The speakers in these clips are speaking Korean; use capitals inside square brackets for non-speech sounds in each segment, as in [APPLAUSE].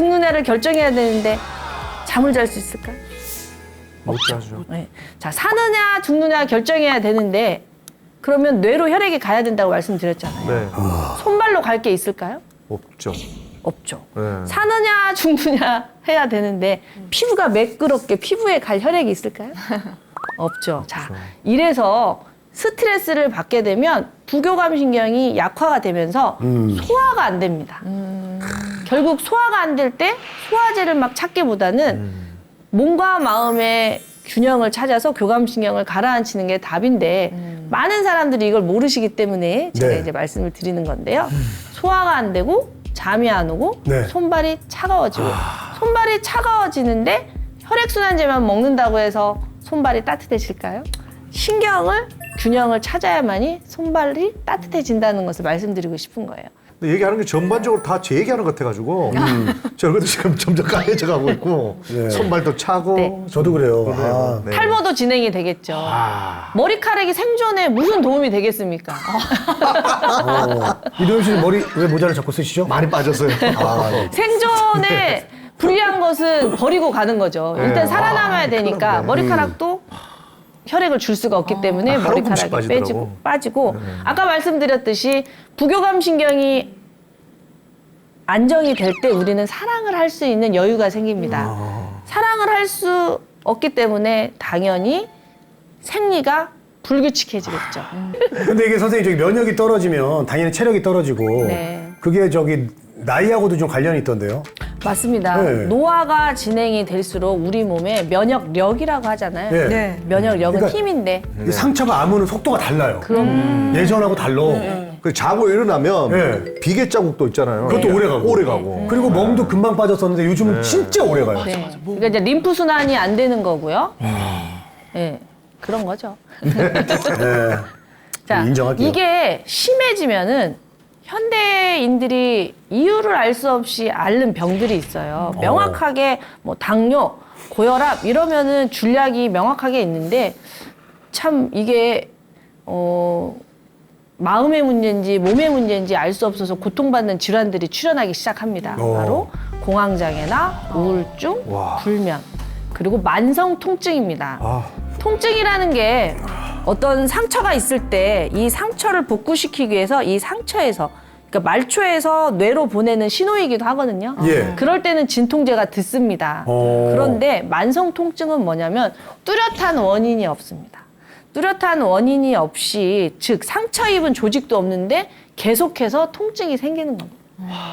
죽느냐를 결정해야 되는데 잠을 잘 수 있을까요? 못 자죠. 네. 자, 사느냐 죽느냐 결정해야 되는데 그러면 뇌로 혈액이 가야 된다고 말씀드렸잖아요. 네. 손발로 갈 게 있을까요? 없죠. 없죠. 네. 사느냐 죽느냐 해야 되는데 피부가 매끄럽게 피부에 갈 혈액이 있을까요? [LAUGHS] 없죠. 자, 이래서 스트레스를 받게 되면 부교감 신경이 약화가 되면서 소화가 안 됩니다. 결국 소화가 안 될 때 소화제를 막 찾기보다는 몸과 마음의 균형을 찾아서 교감 신경을 가라앉히는 게 답인데 많은 사람들이 이걸 모르시기 때문에 제가 네. 이제 말씀을 드리는 건데요. 소화가 안 되고 잠이 안 오고 네. 손발이 차가워지고 손발이 차가워지는데 혈액순환제만 먹는다고 해서 손발이 따뜻해질까요? 신경을 균형을 찾아야만이 손발이 따뜻해진다는 것을 말씀드리고 싶은 거예요. 근데 얘기하는 게 전반적으로 다 제 얘기하는 것 같아가지고 [LAUGHS] 저 얼굴도 지금 점점 까매져 가고 있고 네. 손발도 차고 네. 저도 그래요. 아, 네. 탈모도 진행이 되겠죠. 아. 머리카락이 생존에 무슨 도움이 되겠습니까? 어. 이도현 씨는 머리 왜 모자를 자꾸 쓰시죠? 많이 빠졌어요. 아, 생존에 불리한 것은 버리고 가는 거죠. 일단 네. 살아남아야 아, 되니까. 머리카락도 혈액을 줄 수가 없기 때문에 아, 하루 분씩 머리카락이 빠지더라고. 빼지고 빠지고 아까 말씀드렸듯이 부교감 신경이 안정이 될 때 우리는 사랑을 할 수 있는 여유가 생깁니다. 사랑을 할 수 없기 때문에 당연히 생리가 불규칙해지겠죠. [LAUGHS] 근데 이게 선생님 저기 면역이 떨어지면 당연히 체력이 떨어지고 네. 그게 저기 나이하고도 좀 관련이 있던데요. 맞습니다. 네. 노화가 진행이 될수록 우리 몸에 면역력이라고 하잖아요. 네. 네. 면역력은 그러니까- 힘인데 이 상처가 아무는 속도가 달라요. 그럼 예전하고 달라. 그 자고 일어나면 네. 비계 자국도 있잖아요. 그것도 오래 가고. 오래 가고. 그리고 멍도 금방 빠졌었는데 요즘은 진짜 오래 가요. 네. 그러니까 이제 림프 순환이 안 되는 거고요. 네. 그런 거죠. 네. [LAUGHS] 자, 인정할게요. 이게 심해지면은 현대인들이 이유를 알 수 없이 앓는 병들이 있어요. 명확하게 뭐 당뇨, 고혈압 이러면은 줄약이 명확하게 있는데 참 이게 어 마음의 문제인지 몸의 문제인지 알 수 없어서 고통받는 질환들이 출현하기 시작합니다. 어. 바로 공황장애나 우울증, 와. 불면 그리고 만성 통증입니다. 아, 통증이라는 게 어떤 상처가 있을 때 이 상처를 복구시키기 위해서 이 상처에서 그러니까 말초에서 뇌로 보내는 신호이기도 하거든요. 예. 그럴 때는 진통제가 듣습니다. 어. 그런데 만성 통증은 뭐냐면 뚜렷한 원인이 없습니다. 뚜렷한 원인이 없이 즉 상처 입은 조직도 없는데 계속해서 통증이 생기는 겁니다.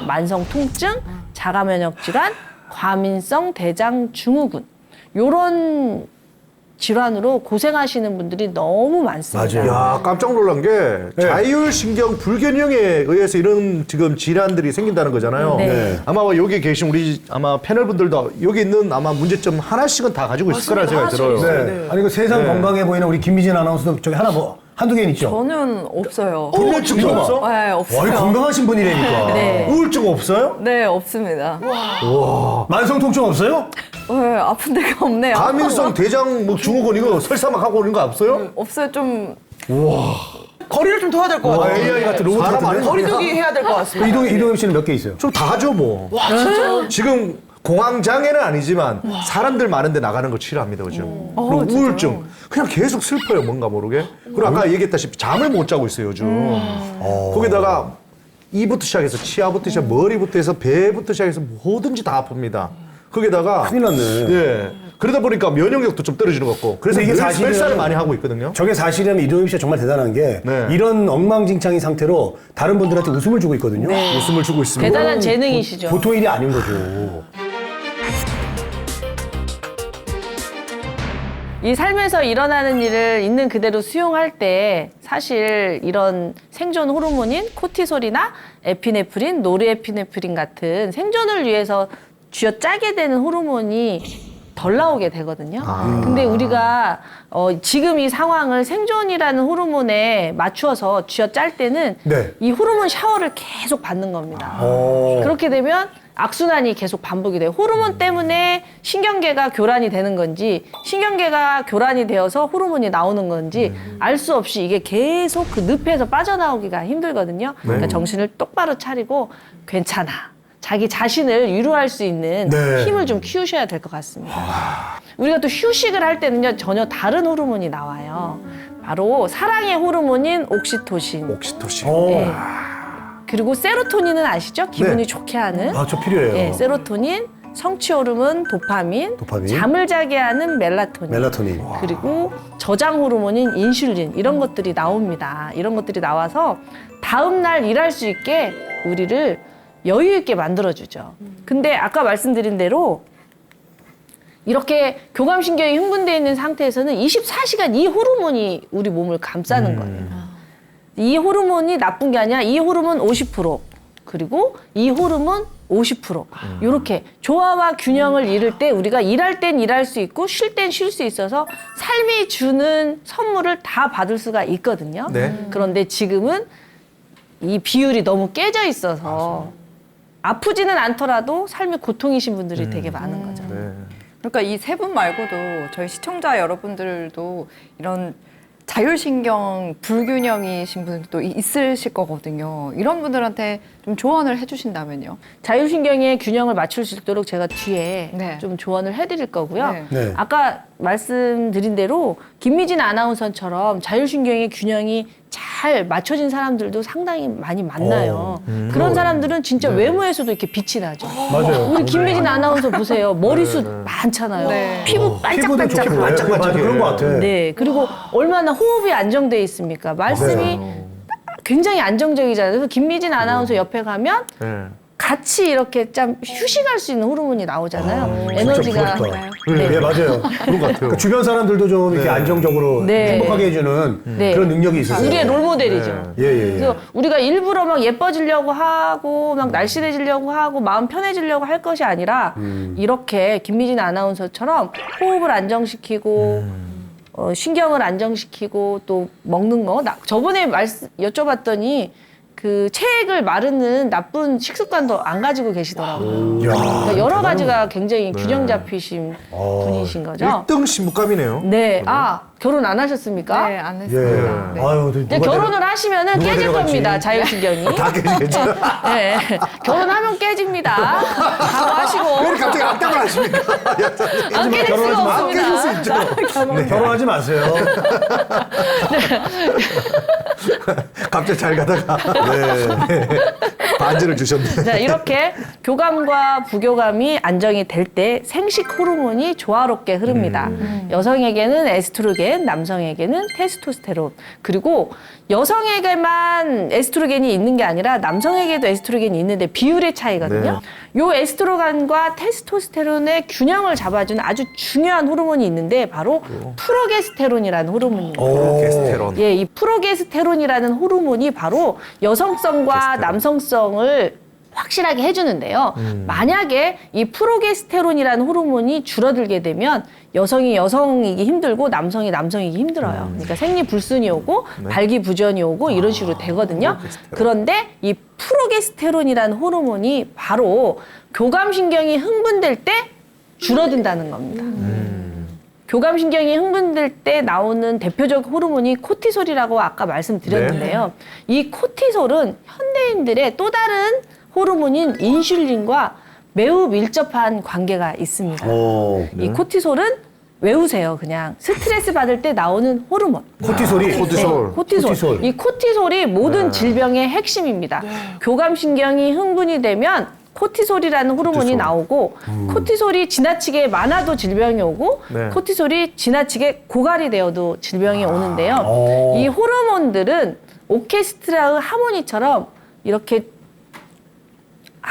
만성 통증, 자가 면역 질환, 과민성 대장 증후군 요런 질환으로 고생하시는 분들이 너무 많습니다. 맞아요. 야 깜짝 놀란 게 네. 자율신경 불균형에 의해서 이런 지금 질환들이 생긴다는 거잖아요. 네. 네. 아마 여기 계신 우리 아마 패널 분들도 여기 있는 아마 문제점 하나씩은 다 가지고 있을 거라 생각이 들어요. 네. 아니 그 세상 네. 건강해 보이는 우리 김미진 아나운서도 저기 하나 뭐 한두 개는 있죠. 저는 없어요. 이거 봐. 없어? 네, 와, 없어요. 이 건강하신 분이라니까. [LAUGHS] 네. 우울증 없어요? 네, 없습니다. 만성 통증 없어요? 네, 아픈 데가 없네요. 과민성 [LAUGHS] 대장 뭐 증후군 이거 설사 막 하고 오는 거 없어요? 없어요. 좀 거리를 좀 둬야 될 것 와, 같아요. AI 같은 로봇 사람 같은데? 아니야? 거리두기 해야 될 것 같습니다. 이동 이동엽 씨는 몇 개 있어요? 좀 다 하죠 뭐. 지금 공황장애는 아니지만 사람들 많은데 나가는 거 싫어합니다 요즘. 그리고 우울증 그냥 계속 슬퍼요 뭔가 모르게. 그리고 아까 얘기했다시피 잠을 못 자고 있어요 요즘. 거기다가 이부터 시작해서 치아부터 시작, 머리부터 해서 배부터 시작해서 뭐든지 다 아픕니다. 거기다가 큰일 났네. 예. 그러다 보니까 면역력도 좀 떨어지는 것 같고. 그래서 근데 이게 이게 사실은- 설사를 많이 하고 있거든요. 저게 사실이라면 이동엽 씨가 정말 대단한 게 네. 이런 엉망진창인 상태로 다른 분들한테 웃음을 주고 있거든요. 웃음을 주고 있습니다. 대단한 재능이시죠. 보통 일이 아닌 거죠. 이 삶에서 일어나는 일을 있는 그대로 수용할 때 사실 이런 생존 호르몬인 코티솔이나 에피네프린, 노르에피네프린 같은 생존을 위해서 쥐어 짜게 되는 호르몬이 덜 나오게 되거든요. 근데 우리가 어, 지금 이 상황을 생존이라는 호르몬에 맞추어서 쥐어 짤 때는 네. 이 호르몬 샤워를 계속 받는 겁니다. 어. 그렇게 되면 악순환이 계속 반복이 돼요. 호르몬 때문에 신경계가 교란이 되는 건지 신경계가 교란이 되어서 호르몬이 나오는 건지 알 수 없이 이게 계속 그 늪에서 빠져나오기가 힘들거든요. 그러니까 정신을 똑바로 차리고 괜찮아. 자기 자신을 위로할 수 있는 네. 힘을 좀 키우셔야 될 것 같습니다. 우리가 또 휴식을 할 때는요 전혀 다른 호르몬이 나와요. 바로 사랑의 호르몬인 옥시토신. 옥시토신. 어. 네. 그리고 세로토닌은 아시죠? 기분이 네. 좋게 하는. 아, 저 필요해요. 예, 세로토닌, 성취 호르몬, 도파민, 도파민. 잠을 자게 하는 멜라토닌. 멜라토닌. 그리고 저장 호르몬인 인슐린 이런 것들이 나옵니다. 이런 것들이 나와서 다음 날 일할 수 있게 우리를 여유 있게 만들어 주죠. 근데 아까 말씀드린 대로 이렇게 교감신경이 흥분되어 있는 상태에서는 24시간 이 호르몬이 우리 몸을 감싸는 거예요. 이 호르몬이 나쁜 게 아니라 이 호르몬 50% 그리고 이 호르몬 50% 이렇게 조화와 균형을 이룰 때 우리가 일할 땐 일할 수 있고 쉴 땐 쉴 수 있어서 삶이 주는 선물을 다 받을 수가 있거든요. 네. 그런데 지금은 이 비율이 너무 깨져 있어서 아프지는 않더라도 삶이 고통이신 분들이 되게 많은 거죠. 네. 그러니까 이 세 분 말고도 저희 시청자 여러분들도 이런 자율신경 불균형이신 분들도 이- 있으실 거거든요. 이런 분들한테 좀 조언을 해주신다면요. 자율신경의 균형을 맞출 수 있도록 제가 뒤에 네. 좀 조언을 해드릴 거고요. 네. 네. 아까 말씀드린 대로 김미진 아나운서처럼 자율신경의 균형이 잘 맞춰진 사람들도 상당히 많이 만나요. 그런 사람들은 진짜 외모에서도 이렇게 빛이 나죠. 맞아요. 우리 김미진 아나운서 보세요. 머리숱 많잖아요. 네. 피부 피부도 반짝반짝. 좋고. 맞아, 맞아. 그런 것 같아. 네. 그리고 얼마나 호흡이 안정돼 있습니까? 말씀이 굉장히 안정적이잖아요. 그래서 김미진 아나운서 옆에 가면 네. 같이 이렇게 좀 휴식할 수 있는 호르몬이 나오잖아요. 진짜 에너지가 부럽다. 네. 네, 맞아요. 그런 것 같아요. 그 주변 사람들도 좀 이렇게 안정적으로 네. 행복하게 해주는 네. 그런 능력이 있으세요. 우리의 롤모델이죠. 예, 예, 예. 그래서 우리가 일부러 막 예뻐지려고 하고 막 날씬해지려고 하고 마음 편해지려고 할 것이 아니라 음. 이렇게 김미진 아나운서처럼 호흡을 안정시키고 어, 신경을 안정시키고 또 먹는 거 나, 저번에 말씀 여쭤봤더니 그 체액을 마르는 나쁜 식습관도 안 가지고 계시더라고요. 야, 그러니까 여러 가지가 굉장히 균형 잡히신 어. 분이신 거죠. 1등 신부감이네요. 네, 아 결혼 안 하셨습니까? 네, 안 예. 했습니다. 네. 아유, 이제 누가 결혼을 하시면은 누가 깨질 데려갈지. 겁니다 자율신경이. [LAUGHS] 다 깨지겠죠. [LAUGHS] 네, 결혼하면 깨집니다. 각오하시고 왜 이렇게 갑자기 악담을 하십니까? 안 깨질 수가 안 깨질 수 없습니다. 있죠. [LAUGHS] 네. 결혼하지 마세요. 갑자기 잘 가다가 네. 반지를 주셨네. 자, 이렇게 교감과 부교감이 안정이 될 때 생식 호르몬이 조화롭게 흐릅니다. 여성에게는 에스트로겐, 남성에게는 테스토스테론. 그리고 여성에게만 에스트로겐이 있는 게 아니라 남성에게도 에스트로겐이 있는데 비율의 차이거든요. 요 에스트로겐과 테스토스테론의 균형을 잡아주는 아주 중요한 호르몬이 있는데 바로 프로게스테론이라는 호르몬입니다. 오. 게스테론. 예, 이 프로게스테론이라는 호르몬이 바로 여성성과 남성성을 확실하게 해주는데요. 만약에 이 프로게스테론이라는 호르몬이 줄어들게 되면 여성이 여성이기 힘들고 남성이 남성이기 힘들어요. 그러니까 생리 불순이 오고 발기부전이 오고 이런 식으로 되거든요. 그런데 이 프로게스테론이라는 호르몬이 바로 교감신경이 흥분될 때 줄어든다는 겁니다. 교감신경이 흥분될 때 나오는 대표적 호르몬이 코티솔이라고 아까 말씀드렸는데요. 이 코티솔은 현대인들의 또 다른 호르몬인 인슐린과 매우 밀접한 관계가 있습니다. 오. 이 코티솔은 외우세요, 그냥. 스트레스 받을 때 나오는 호르몬. 코티솔이. 코티솔. 네, 코티솔. 코티솔. 이 코티솔이 모든 질병의 핵심입니다. 교감신경이 흥분이 되면 코티솔이라는 호르몬이 코티솔. 나오고 코티솔이 지나치게 많아도 질병이 오고 네. 코티솔이 지나치게 고갈이 되어도 질병이 오는데요. 오. 이 호르몬들은 오케스트라의 하모니처럼 이렇게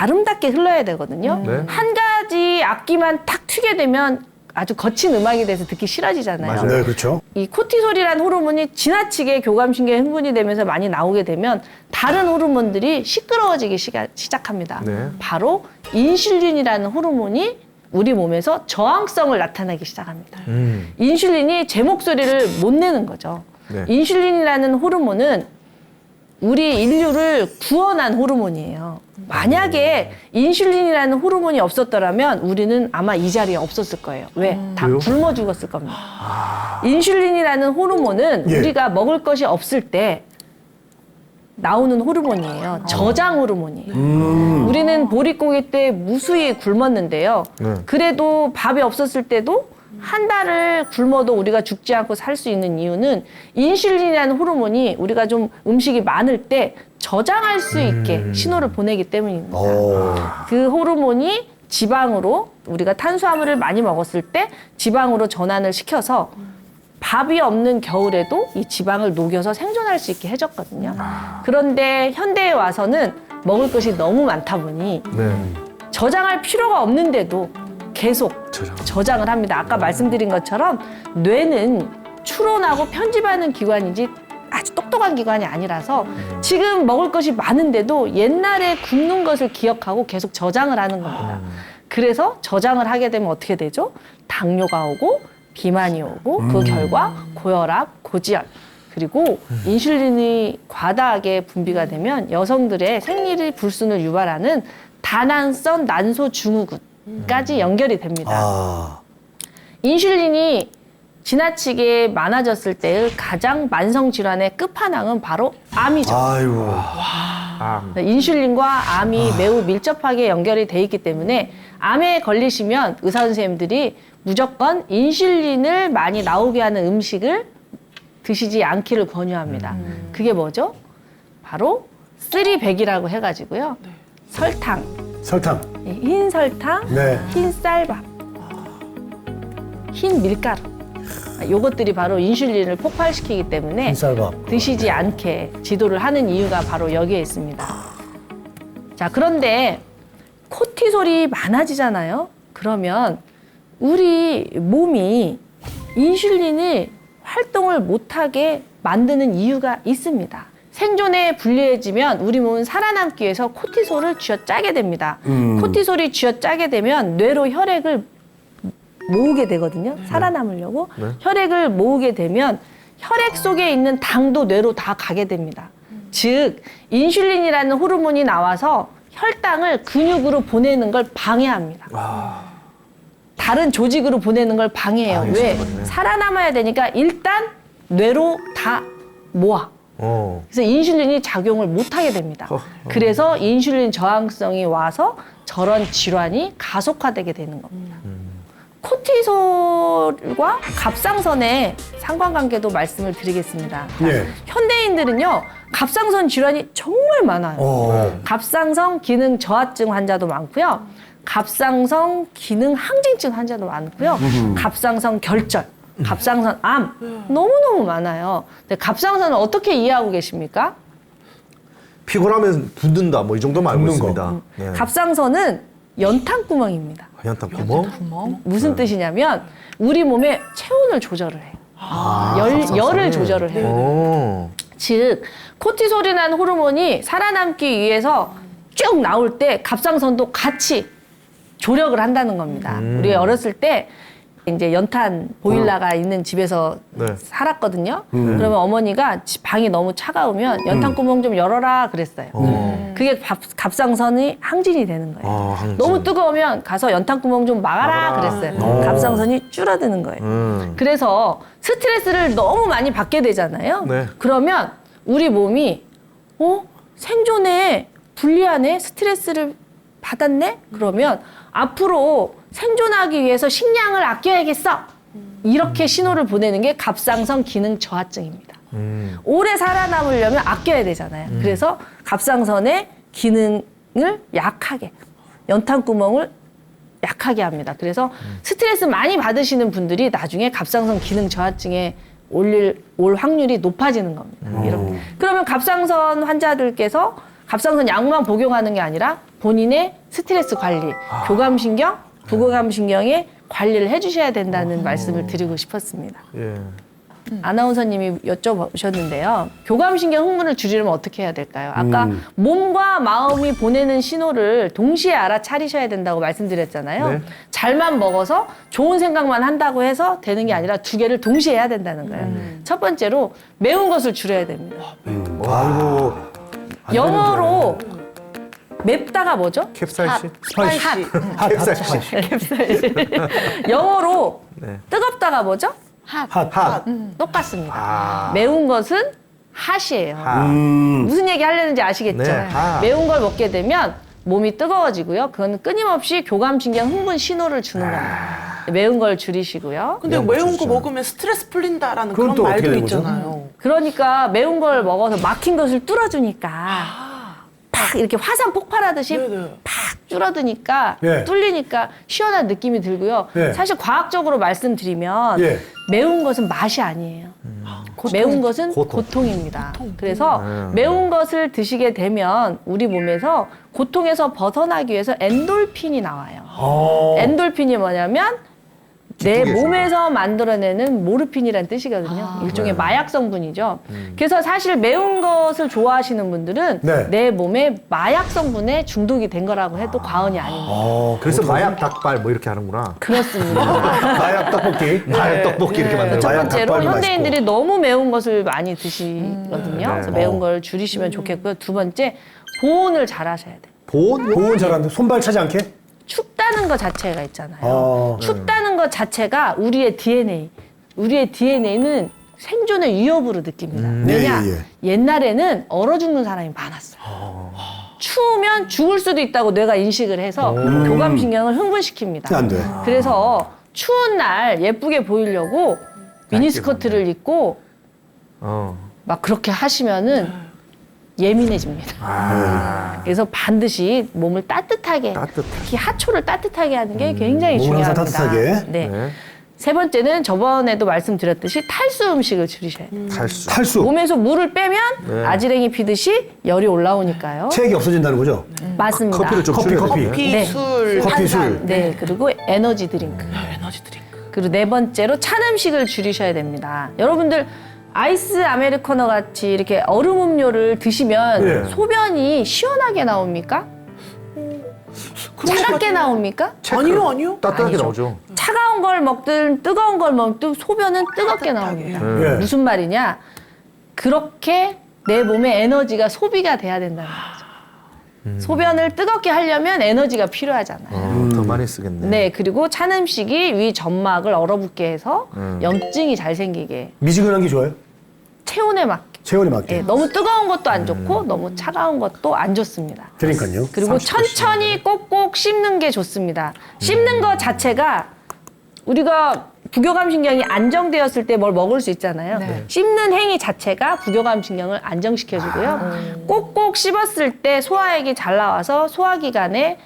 아름답게 흘러야 되거든요. 네. 한 가지 악기만 탁 튀게 되면 아주 거친 음악이 돼서 듣기 싫어지잖아요. 네, 그렇죠. 이 코티솔이라는 호르몬이 지나치게 교감신경 흥분이 되면서 많이 나오게 되면 다른 호르몬들이 시끄러워지기 시가- 시작합니다. 네. 바로 인슐린이라는 호르몬이 우리 몸에서 저항성을 나타내기 시작합니다. 음. 인슐린이 제 목소리를 못 내는 거죠. 네. 인슐린이라는 호르몬은 우리 인류를 구원한 호르몬이에요. 만약에 인슐린이라는 호르몬이 없었더라면 우리는 아마 이 자리에 없었을 거예요. 왜? 다 왜요? 굶어 죽었을 겁니다. 인슐린이라는 호르몬은 예. 우리가 먹을 것이 없을 때 나오는 호르몬이에요. 저장 호르몬이에요. 우리는 보릿고기 때 무수히 굶었는데요. 네. 그래도 밥이 없었을 때도 한 달을 굶어도 우리가 죽지 않고 살 수 있는 이유는 인슐린이라는 호르몬이 우리가 좀 음식이 많을 때 저장할 수 있게 신호를 보내기 때문입니다. 오. 그 호르몬이 지방으로 우리가 탄수화물을 많이 먹었을 때 지방으로 전환을 시켜서 밥이 없는 겨울에도 이 지방을 녹여서 생존할 수 있게 해줬거든요. 그런데 현대에 와서는 먹을 것이 너무 많다 보니 네. 저장할 필요가 없는데도 계속 저장. 을 합니다. 아까 말씀드린 것처럼 뇌는 추론하고 편집하는 기관이지 아주 똑똑한 기관이 아니라서 지금 먹을 것이 많은데도 옛날에 굶는 것을 기억하고 계속 저장을 하는 겁니다. 그래서 저장을 하게 되면 어떻게 되죠? 당뇨가 오고 비만이 오고 그 결과 고혈압, 고지혈 그리고 인슐린이 과다하게 분비가 되면 여성들의 생리 불순을 유발하는 다난성 난소 증후군 까지 연결이 됩니다. 아. 인슐린이 지나치게 많아졌을 때의 가장 만성 질환의 끝판왕은 바로 암이죠. 아이고. 아, 인슐린과 암이 매우 밀접하게 연결이 돼 있기 때문에 암에 걸리시면 의사 선생님들이 무조건 인슐린을 많이 나오게 하는 음식을 드시지 않기를 권유합니다. 그게 뭐죠? 바로 쓰리백이라고 해가지고요. 설탕, 설탕. 예, 흰 설탕, 네. 흰 쌀밥, 흰 밀가루. 아, 요것들이 바로 인슐린을 폭발시키기 때문에 흰쌀밥. 드시지 않게 지도를 하는 이유가 바로 여기에 있습니다. 자, 그런데 코티솔이 많아지잖아요. 그러면 우리 몸이 인슐린을 활동을 못하게 만드는 이유가 있습니다. 생존에 불리해지면 우리 몸은 살아남기 위해서 코티솔을 쥐어짜게 됩니다. 코티솔이 쥐어짜게 되면 뇌로 혈액을 모으게 되거든요. 살아남으려고 혈액을 모으게 되면 혈액 속에 있는 당도 뇌로 다 가게 됩니다. 즉 인슐린이라는 호르몬이 나와서 혈당을 근육으로 보내는 걸 방해합니다. 다른 조직으로 보내는 걸 방해해요. 왜? 살아남아야 되니까 일단 뇌로 다 모아. 어. 그래서 인슐린이 작용을 못하게 됩니다. 그래서 인슐린 저항성이 와서 저런 질환이 가속화되게 되는 겁니다. 코티솔과 갑상선의 상관관계도 말씀을 드리겠습니다. 예. 현대인들은요, 갑상선 질환이 정말 많아요. 어. 갑상선 기능 저하증 환자도 많고요. 갑상선 기능 항진증 환자도 많고요. 갑상선 결절, 갑상선 암 너무너무 많아요. 근데 갑상선을 어떻게 이해하고 계십니까? 피곤하면 붓는다. 뭐 이 정도만 알고 붓는 거. 있습니다. 네. 갑상선은 연탄구멍입니다. 연탄 구멍? 무슨 뜻이냐면 우리 몸의 체온을 조절을 해요. 열, 열을 조절을 해요. 어. 즉 코티솔이라는 호르몬이 살아남기 위해서 쭉 나올 때 갑상선도 같이 조력을 한다는 겁니다. 우리 어렸을 때 이제 연탄 보일러가 있는 집에서 네. 살았거든요. 그러면 어머니가 집 방이 너무 차가우면 연탄 구멍 좀 열어라 그랬어요. 그게 갑, 갑상선이 항진이 되는 거예요. 아, 항진. 너무 뜨거우면 가서 연탄 구멍 좀 막아라 그랬어요. 갑상선이 줄어드는 거예요. 음. 그래서 스트레스를 너무 많이 받게 되잖아요. 네. 그러면 우리 몸이 어 생존에 불리하네 스트레스를 받았네 그러면 앞으로 생존하기 위해서 식량을 아껴야겠어 이렇게 신호를 보내는 게 갑상선 기능 저하증입니다. 음. 오래 살아남으려면 아껴야 되잖아요. 그래서 갑상선의 기능을 약하게 연탄구멍을 약하게 합니다. 그래서 스트레스 많이 받으시는 분들이 나중에 갑상선 기능 저하증에 올릴 올 확률이 높아지는 겁니다. 이렇게. 그러면 갑상선 환자들께서 갑상선 약만 복용하는 게 아니라 본인의 스트레스 관리, 교감신경, 부교감신경의 관리를 해주셔야 된다는 말씀을 드리고 싶었습니다. 예. 아나운서님이 여쭤보셨는데요. 교감신경 흥분을 줄이려면 어떻게 해야 될까요? 아까 몸과 마음이 보내는 신호를 동시에 알아차리셔야 된다고 말씀드렸잖아요. 네. 잘만 먹어서 좋은 생각만 한다고 해서 되는 게 아니라 두 개를 동시에 해야 된다는 거예요. 첫 번째로 매운 것을 줄여야 됩니다. 아이고. 영어로 맵다가 뭐죠? 캡사이신? 스파이시. 핫, 핫, 스파이시. 영어로 네. 뜨겁다가 뭐죠? 핫, 핫. 똑같습니다. 아. 매운 것은 핫이에요. 하. 무슨 얘기 하려는지 아시겠죠? 네, 하. 매운 걸 먹게 되면 몸이 뜨거워지고요. 그건 끊임없이 교감신경 흥분 신호를 주는 겁니다. 매운 걸 줄이시고요. 근데 매운 거 매운 거. 먹으면 스트레스 풀린다라는 그런 말도? 있잖아요. 그러니까 매운 걸 먹어서 막힌 것을 뚫어주니까 팍 이렇게 화산 폭발하듯이 네네. 팍 줄어드니까 예. 뚫리니까 시원한 느낌이 들고요. 예. 사실 과학적으로 말씀드리면 예. 매운 것은 맛이 아니에요. 매운 것은 고통. 고통. 입니다 그래서 매운 것을 드시게 되면 우리 몸에서 고통에서 벗어나기 위해서 엔돌핀이 나와요. 어. 엔돌핀이 뭐냐면 내 몸에서 만들어내는 모르핀이라는 뜻이거든요. 일종의 마약 성분이죠. 그래서 사실 매운 것을 좋아하시는 분들은 네. 내 몸에 마약 성분에 중독이 된 거라고 해도 과언이 아닙니다. 어, 그래서? 마약 닭발 뭐 이렇게 하는구나. 그렇습니다. [LAUGHS] 마약 떡볶이. 마약 떡볶이 이렇게 만드는 첫 마약 번째로 닭발도 현대인들이 너무 매운 것을 많이 드시거든요. 그래서 네. 매운 걸 줄이시면 좋겠고요. 두 번째 보온을 잘 하셔야 돼요. 보온? 보온 잘하는데 손발 차지 않게? 춥다는 것 자체가 있잖아요. 어. 춥다는 것 자체가 우리의 DNA, 우리의 DNA는 생존의 위협으로 느낍니다. 왜냐? 예, 예, 옛날에는 얼어 죽는 사람이 많았어요. 추우면 죽을 수도 있다고 뇌가 인식을 해서 교감 신경을 흥분시킵니다. 안 돼. 그래서 추운 날 예쁘게 보이려고 미니스커트를 입고 어. 막 그렇게 하시면은 예민해집니다. 그래서 반드시 몸을 따뜻하게, 따뜻하게. 특히 하초를 따뜻하게 하는 게 굉장히 몸을 항상 중요합니다. 따뜻하게. 네. 네. 세 번째는 저번에도 말씀드렸듯이 탈수 음식을 줄이셔야 돼요. 탈수. 탈수. 몸에서 물을 빼면 네. 아지랭이 피듯이 열이 올라오니까요. 체액이 없어지다는 거죠? 맞습니다. 커피를 좀 커피, 줄여야 커피. 커피, 네. 술, 커피, 탄산. 술. 네, 그리고 에너지 드링크. 에너지 드링크. 그리고 네 번째로 찬 음식을 줄이셔야 됩니다. 여러분들 아이스 아메리카노 같이 이렇게 얼음 음료를 드시면 네. 소변이 시원하게 나옵니까? 차갑게 나옵니까? 아니요, 아니요. 따뜻하게 아니죠. 나오죠. 차가운 걸 먹든 뜨거운 걸 먹든 소변은 뜨겁게 나옵니다. 네. 예. 무슨 말이냐? 그렇게 내 몸에 에너지가 소비가 돼야 된다는 거죠. 소변을 뜨겁게 하려면 에너지가 필요하잖아요. 어, 더 많이 쓰겠네. 네, 그리고 찬 음식이 위 점막을 얼어붙게 해서 음. 염증이 잘 생기게 미지근한 게 좋아요? 체온에 맞게. 체온에 맞게. 예, 너무 뜨거운 것도 안 좋고 너무 차가운 것도 안 좋습니다. 그러니까요. 그리고 천천히 꼭꼭 씹는 게 좋습니다. 씹는 것 자체가 우리가 부교감 신경이 안정되었을 때 뭘 먹을 수 있잖아요. 네. 씹는 행위 자체가 부교감 신경을 안정시켜주고요. 꼭꼭 씹었을 때 소화액이 잘 나와서 소화기관에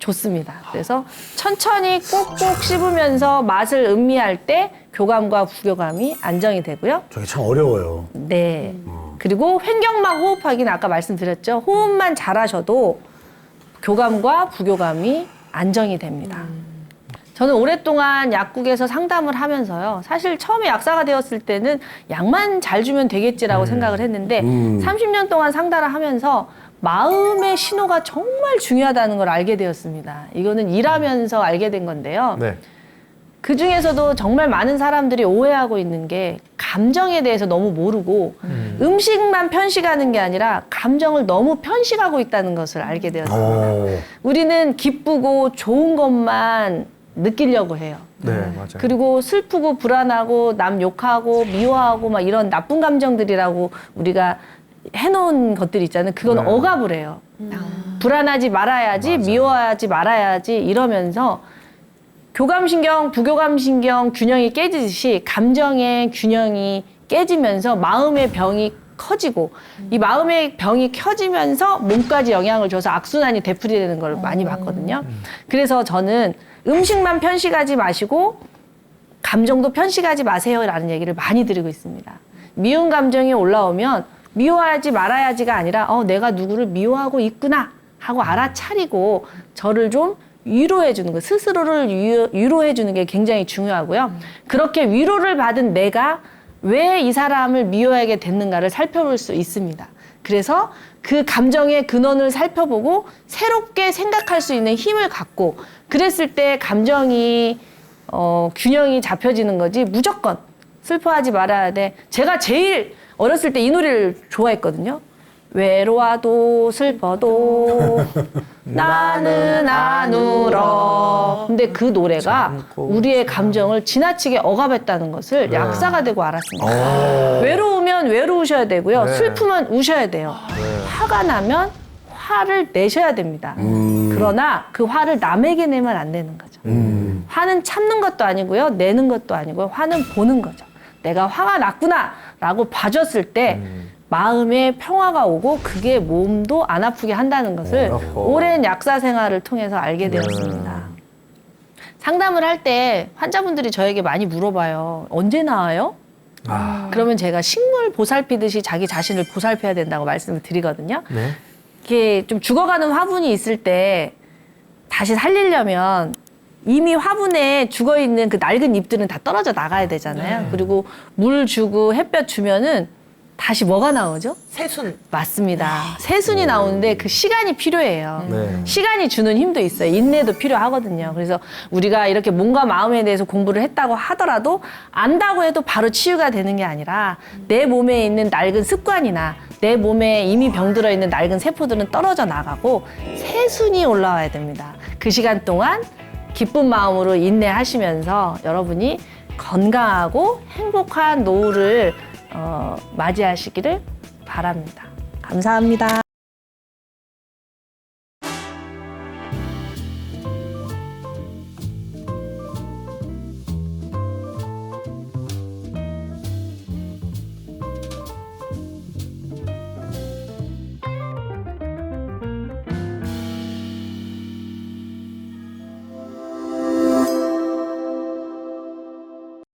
좋습니다. 그래서 천천히 꼭꼭 씹으면서 맛을 음미할 때 교감과 부교감이 안정이 되고요. 저게 참 어려워요. 네. 그리고 횡격막 호흡하기는 아까 말씀드렸죠. 호흡만 잘하셔도 교감과 부교감이 안정이 됩니다. 저는 오랫동안 약국에서 상담을 하면서요. 사실 처음에 약사가 되었을 때는 약만 잘 주면 되겠지라고 생각을 했는데 30년 동안 상담을 하면서 마음의 신호가 정말 중요하다는 걸 알게 되었습니다. 이거는 일하면서 알게 된 건데요. 네. 그 중에서도 정말 많은 사람들이 오해하고 있는 게 감정에 대해서 너무 모르고 음. 식만 편식하는 게 아니라 감정을 너무 편식하고 있다는 것을 알게 되었어요. 오. 우리는 기쁘고 좋은 것만 느끼려고 해요. 네, 맞아요. 그리고 슬프고 불안하고 남 욕하고 미워하고 막 이런 나쁜 감정들이라고 우리가 해놓은 것들 있잖아요. 그건 네. 억압을 해요. 불안하지 말아야지, 미워하지 말아야지 이러면서 교감신경, 부교감신경 균형이 깨지듯이 감정의 균형이 깨지면서 마음의 병이 커지고 이 마음의 병이 켜지면서 몸까지 영향을 줘서 악순환이 되풀이되는 걸 많이 봤거든요. 그래서 저는 음식만 편식하지 마시고 감정도 편식하지 마세요라는 얘기를 많이 드리고 있습니다. 미운 감정이 올라오면 미워하지 말아야지가 아니라 어 내가 누구를 미워하고 있구나 하고 알아차리고 저를 좀 위로해 주는 거 스스로를 위- 위로해 주는 게 굉장히 중요하고요. 그렇게 위로를 받은 내가 왜 이 사람을 미워하게 됐는가를 살펴볼 수 있습니다. 그래서 그 감정의 근원을 살펴보고 새롭게 생각할 수 있는 힘을 갖고 그랬을 때 감정이 어, 균형이 잡혀지는 거지 무조건 슬퍼하지 말아야 돼. 제가 제일 어렸을 때 이 노래를 좋아했거든요. 외로워도 슬퍼도 [LAUGHS] 나는 안 울어 근데 그 노래가 우리의 감정을 지나치게 억압했다는 것을 약사가 되고 알았습니다. 외로우면 외로우셔야 되고요. 네. 슬프면 우셔야 돼요. 화가 나면 화를 내셔야 됩니다. 그러나 그 화를 남에게 내면 안 되는 거죠. 화는 참는 것도 아니고요. 내는 것도 아니고요. 화는 보는 거죠. 내가 화가 났구나라고 봐줬을 때 마음에 평화가 오고 그게 몸도 안 아프게 한다는 것을 오랜 약사 생활을 통해서 알게 되었습니다. 상담을 할 때 환자분들이 저에게 많이 물어봐요. 언제 나와요? 그러면 제가 식물 보살피듯이 자기 자신을 보살펴야 된다고 말씀을 드리거든요. 네. 이게 좀 죽어가는 화분이 있을 때 다시 살리려면 이미 화분에 죽어 있는 그 낡은 잎들은 다 떨어져 나가야 되잖아요. 그리고 물 주고 햇볕 주면은 다시 뭐가 나오죠? 새순. 맞습니다. 새순이 나오는데 그 시간이 필요해요. 네. 시간이 주는 힘도 있어요. 인내도 필요하거든요. 그래서 우리가 이렇게 몸과 마음에 대해서 공부를 했다고 하더라도 안다고 해도 바로 치유가 되는 게 아니라 내 몸에 있는 낡은 습관이나 내 몸에 이미 병들어 있는 낡은 세포들은 떨어져 나가고 새순이 올라와야 됩니다. 그 시간 동안 기쁜 마음으로 인내하시면서 여러분이 건강하고 행복한 노후를 어, 맞이하시기를 바랍니다. 감사합니다.